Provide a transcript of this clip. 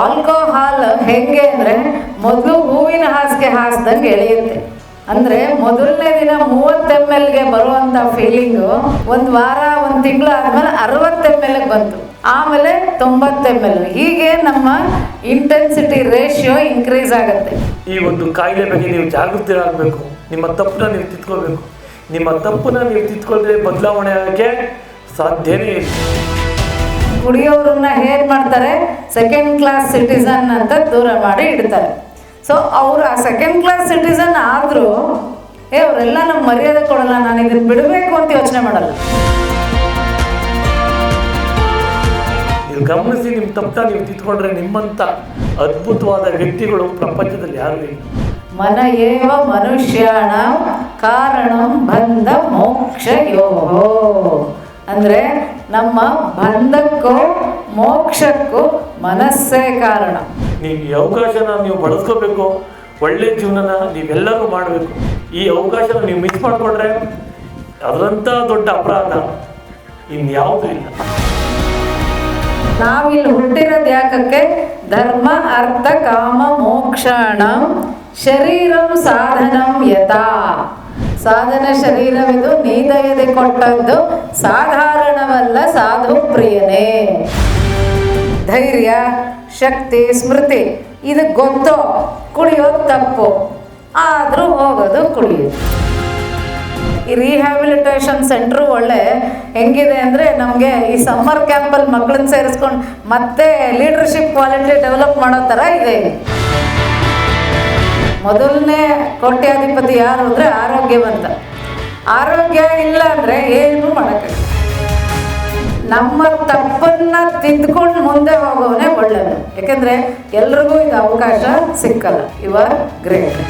Alcohol ಹೆಂಗೆ ಅಂದರೆ ಮೊದಲು ಹೂವಿನ ಹಾಸಿಗೆ ಹಾಸ್ದಂಗೆ ಎಳೆಯುತ್ತೆ. ಅಂದರೆ ಮೊದಲನೇ ದಿನ ಮೂವತ್ತು ಎಂ ಎಲ್ಗೆ ಬರುವಂಥ ಫೀಲಿಂಗು ಒಂದು ವಾರ, ಒಂದು ತಿಂಗಳು ಆದಮೇಲೆ ಅರವತ್ತು ಎಂ ಎಲ್ಗೆ ಬಂತು. ಆಮೇಲೆ ತೊಂಬತ್ತು ಎಂ ಎಲ್ ಹೀಗೆ ನಮ್ಮ ಇಂಟೆನ್ಸಿಟಿ ರೇಷಿಯೋ ಇನ್ಕ್ರೀಸ್ ಆಗುತ್ತೆ. ಈ ಒಂದು ಕಾಯಿಲೆ ಬಗ್ಗೆ ನೀವು ಜಾಗೃತರಾಗಬೇಕು. ನಿಮ್ಮ ತಪ್ಪನ್ನ ನೀವು ತಿದ್ಕೋಬೇಕು ನಿಮ್ಮ ತಪ್ಪನ್ನ ನೀವು ತಿತ್ಕೊಂಡ್ರೆ ಬದಲಾವಣೆ ಆಗಕ್ಕೆ ಸಾಧ್ಯನೇ ಇಲ್ಲ. ಕುಡಿಯೋರನ್ನ ಹೇಗೆ ಮಾಡ್ತಾರೆ? ಸೆಕೆಂಡ್ ಕ್ಲಾಸ್ ಸಿಟಿಸನ್ ಅಂತ ದೂರ ಮಾಡಿ ಇಡ್ತಾರೆ. ಸೊ ಅವರು ಆ ಸೆಕೆಂಡ್ ಕ್ಲಾಸ್ ಸಿಟಿಸನ್ ಆದರೂ ಏ ಅವರೆಲ್ಲ ನಮ್ಗೆ ಮರ್ಯಾದೆ ಕೊಡಲ್ಲ ನಾನು ಇದನ್ನ ಬಿಡಬೇಕು ಅಂತ ಯೋಚನೆ ಮಾಡಲ್ಲ. ಗಮನಿಸಿ ನಿಮ್ಮ ತಪ್ಪ ನೀವು ತಿದ್ಕೊಂಡ್ರೆ ನಿಮ್ಮಂಥ ಅದ್ಭುತವಾದ ವ್ಯಕ್ತಿಗಳು ಪ್ರಪಂಚದಲ್ಲಿ ಯಾರು ಇಲ್ಲ. ಮನ ಏವ ಮನುಷ್ಯಾಣ ಕಾರಣ ಬಂದ ಮೋಕ್ಷ ಯೋಗೋ ಅಂದರೆ ನಮ್ಮ ಬಂಧಕ್ಕೂ ಮೋಕ್ಷಕ್ಕೂ ಮನಸ್ಸೇ ಕಾರಣ. ನೀವು ಈ ಅವಕಾಶನ ನೀವು ಬಳಸ್ಕೋಬೇಕು ಒಳ್ಳೆ ಜೀವನನ ನೀವೆಲ್ಲರೂ ಮಾಡಬೇಕು. ಈ ಅವಕಾಶನ ನೀವು ಮಿಸ್ ಮಾಡಿಕೊಂಡ್ರೆ ಅದರಂಥ ದೊಡ್ಡ ಅಪರಾಧ. ಇನ್ಯಾವುದೂ ಇಲ್ಲ. ನಾವಿಲ್ಲಿ ಹುಟ್ಟಿರೋದು ಯಾಕಕ್ಕೆ? ಧರ್ಮ ಅರ್ಥ ಕಾಮ ಮೋಕ್ಷಾಣ ಶರೀರಂ ಸಾಧನಂ ಯಥಾ. ಸಾಧನ ಶರೀರವಿದು ನೀದಯದೆ ಕೊಟ್ಟದ್ದು ಸಾಧಾರಣವಲ್ಲ ಸಾಧು ಪ್ರಿಯನೇ ಧೈರ್ಯ, ಶಕ್ತಿ, ಸ್ಮೃತಿ, ಇದು ಗೊತ್ತು ಕುಡಿಯೋದು ತಪ್ಪು, ಆದರೂ ಹೋಗೋದು ಕುಡಿಯೋದು ಈ ರಿಹ್ಯಾಬಿಲಿಟೇಷನ್ ಸೆಂಟ್ರು ಒಳ್ಳೆ ಹೆಂಗಿದೆ ಅಂದರೆ ನಮಗೆ ಈ ಸಮ್ಮರ್ ಕ್ಯಾಂಪಲ್ಲಿ ಮಕ್ಕಳನ್ನ ಸೇರಿಸ್ಕೊಂಡು ಮತ್ತೆ ಲೀಡರ್ಶಿಪ್ ಕ್ವಾಲಿಟಿ ಡೆವಲಪ್ ಮಾಡೋ ಥರ ಇದೆ. ಮೊದಲನೇ ಕೋಟ್ಯಾಧಿಪತಿ ಯಾರು ಅಂದರೆ ಆರೋಗ್ಯವಂತ. ಆರೋಗ್ಯ ಇಲ್ಲ ಅಂದರೆ ಏನು ಮಾಡೋಕ್ಕಾಗಲ್ಲ. ನಮ್ಮ ತಪ್ಪನ್ನು ತಿದ್ದುಕೊಂಡು ಮುಂದೆ ಹೋಗೋವನೇ ಒಳ್ಳೆಯದು ಯಾಕೆಂದರೆ ಎಲ್ರಿಗೂ ಇದು ಅವಕಾಶ ಸಿಕ್ಕಲ್ಲ. You are great